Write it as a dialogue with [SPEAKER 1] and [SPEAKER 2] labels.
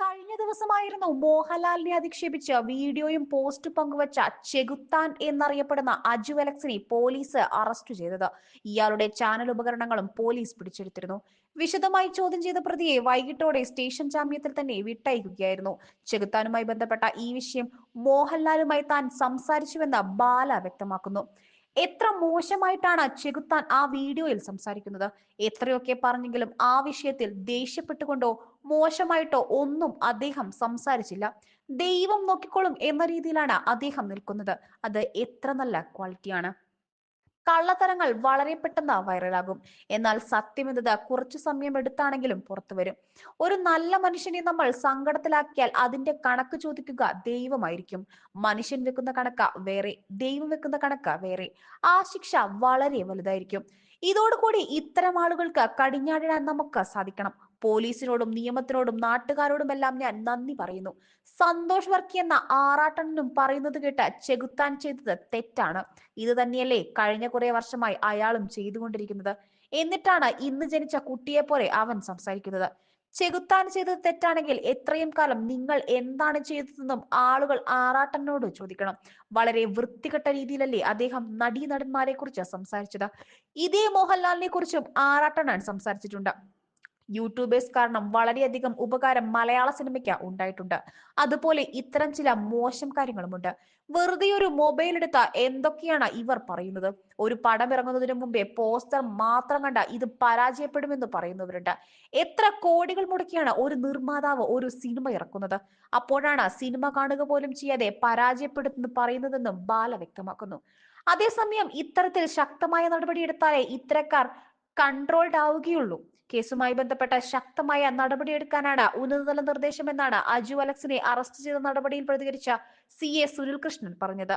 [SPEAKER 1] കഴിഞ്ഞ ദിവസമായിരുന്നു മോഹൻലാലിനെ അധിക്ഷേപിച്ച് വീഡിയോയും പോസ്റ്റ് പങ്കുവച്ച ചെകുത്താൻ എന്നറിയപ്പെടുന്ന അജു അലക്സിനെ പോലീസ് അറസ്റ്റ് ചെയ്തത്. ഇയാളുടെ ചാനൽ ഉപകരണങ്ങളും പോലീസ് പിടിച്ചെടുത്തിരുന്നു. വിശദമായി ചോദ്യം ചെയ്ത പ്രതിയെ വൈകിട്ടോടെ സ്റ്റേഷൻ ജാമ്യത്തിൽ തന്നെ വിട്ടയക്കുകയായിരുന്നു. ചെകുത്താനുമായി ബന്ധപ്പെട്ട ഈ വിഷയം മോഹൻലാലുമായി താൻ സംസാരിച്ചുവെന്ന് ബാല വ്യക്തമാക്കുന്നു. എത്ര മോശമായിട്ടാണ് ചെകുത്താൻ ആ വീഡിയോയിൽ സംസാരിക്കുന്നത്? എത്രയൊക്കെ പറഞ്ഞെങ്കിലും ആ വിഷയത്തിൽ ദേഷ്യപ്പെട്ടുകൊണ്ടോ മോശമായിട്ടോ ഒന്നും അദ്ദേഹം സംസാരിച്ചില്ല. ദൈവം നോക്കിക്കോളും എന്ന രീതിയിലാണ് അദ്ദേഹം നിൽക്കുന്നത്. അത് എത്ര നല്ല ക്വാളിറ്റിയാണ് കള്ളത്തരങ്ങൾ വളരെ പെട്ടെന്ന് വൈറലാകും. എന്നാൽ സത്യമെന്നത് കുറച്ചു സമയം എടുത്താണെങ്കിലും പുറത്തു വരും. ഒരു നല്ല മനുഷ്യനെ നമ്മൾ സങ്കടത്തിലാക്കിയാൽ അതിന്റെ കണക്ക് ചോദിക്കുക ദൈവമായിരിക്കും. മനുഷ്യൻ വെക്കുന്ന കണക്ക വേറെ ദൈവം വെക്കുന്ന കണക്ക വേറെ. ആ ശിക്ഷ വളരെ വലുതായിരിക്കും. ഇതോടുകൂടി ഇത്തരം ആളുകൾക്ക് കടിഞ്ഞാടിടാൻ നമുക്ക് സാധിക്കണം. പോലീസിനോടും നിയമത്തിനോടും നാട്ടുകാരോടും എല്ലാം ഞാൻ നന്ദി പറയുന്നു. സന്തോഷ് വർക്കി എന്ന ആറാട്ടണ്ണനും പറയുന്നത് കേട്ട ചെകുത്താൻ ചെയ്തത് തെറ്റാണ്. ഇത് തന്നെയല്ലേ കഴിഞ്ഞ കുറെ വർഷമായി അയാളും ചെയ്തുകൊണ്ടിരിക്കുന്നത്. എന്നിട്ടാണ് ഇന്ന് ജനിച്ച കുട്ടിയെ പോലെ അവൻ സംസാരിക്കുന്നത്. ചെകുത്താൻ ചെയ്തത് തെറ്റാണെങ്കിൽ എത്രയും കാലം നിങ്ങൾ എന്താണ് ചെയ്തതെന്നും ആളുകൾ ആറാട്ടനോട് ചോദിക്കണം. വളരെ വൃത്തികെട്ട രീതിയിലല്ലേ അദ്ദേഹം നടീനടന്മാരെ കുറിച്ച് സംസാരിച്ചത്. ഇതേ മോഹൻലാലിനെ കുറിച്ചും ആറാട്ടനാണ് സംസാരിച്ചിട്ടുണ്ട്. യൂട്യൂബേഴ്സ് കാരണം വളരെയധികം ഉപകാരം മലയാള സിനിമയ്ക്ക് ഉണ്ടായിട്ടുണ്ട്. അതുപോലെ ഇത്തരം ചില മോശം കാര്യങ്ങളുമുണ്ട്. വെറുതെ ഒരു മൊബൈൽ എടുത്ത എന്തൊക്കെയാണ് ഇവർ പറയുന്നത്? ഒരു പടം ഇറങ്ങുന്നതിന് മുമ്പേ പോസ്റ്റർ മാത്രം കണ്ട ഇത് പരാജയപ്പെടുമെന്ന് പറയുന്നവരുണ്ട്. എത്ര കോടികൾ മുടക്കിയാണ് ഒരു നിർമ്മാതാവ് ഒരു സിനിമ ഇറക്കുന്നത്? അപ്പോഴാണ് സിനിമ കാണുക പോലും ചെയ്യാതെ പരാജയപ്പെടുത്തുന്നു പറയുന്നതെന്നും ബാല വ്യക്തമാക്കുന്നു. അതേസമയം ഇത്തരത്തിൽ ശക്തമായ നടപടിയെടുത്താലേ ഇത്തരക്കാർ കൺട്രോൾഡ് ആവുകയുള്ളൂ. കേസുമായി ബന്ധപ്പെട്ട ശക്തമായ നടപടിയെടുക്കാനാണ് ഉന്നതതല നിർദ്ദേശമെന്നാണ് അജു അലക്സിനെ അറസ്റ്റ് ചെയ്ത നടപടിയിൽ പ്രതികരിച്ച സി എ സുനിൽകൃഷ്ണൻ പറഞ്ഞത്.